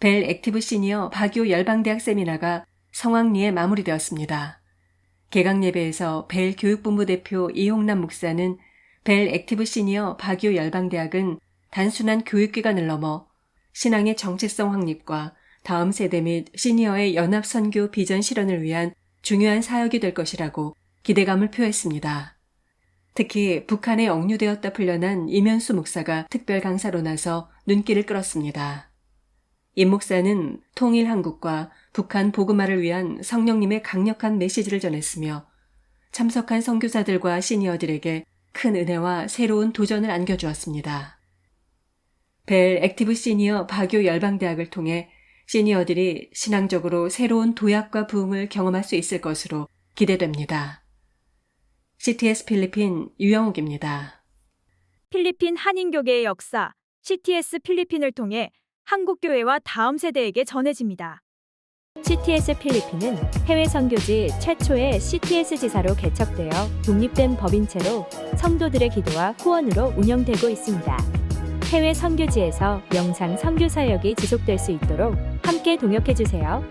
벨 액티브 시니어 바교 열방대학 세미나가 성황리에 마무리되었습니다. 개강 예배에서 벨 교육본부 대표 이홍남 목사는 벨 액티브 시니어 바교 열방대학은 단순한 교육기관을 넘어 신앙의 정체성 확립과 다음 세대 및 시니어의 연합 선교 비전 실현을 위한 중요한 사역이 될 것이라고 기대감을 표했습니다. 특히 북한에 억류되었다 풀려난 이면수 목사가 특별 강사로 나서 눈길을 끌었습니다. 임 목사는 통일 한국과 북한 복음화를 위한 성령님의 강력한 메시지를 전했으며 참석한 선교사들과 시니어들에게 큰 은혜와 새로운 도전을 안겨주었습니다. 벨 액티브 시니어 바교 열방대학을 통해 시니어들이 신앙적으로 새로운 도약과 부흥을 경험할 수 있을 것으로 기대됩니다. CTS 필리핀 유영욱입니다. 필리핀 한인교계의 역사 CTS 필리핀을 통해 한국교회와 다음 세대에게 전해집니다. CTS 필리핀은 해외 선교지 최초의 CTS 지사로 개척되어 독립된 법인체로 성도들의 기도와 후원으로 운영되고 있습니다. 해외 선교지에서 영상 선교 사역이 지속될 수 있도록 함께 동역해 주세요.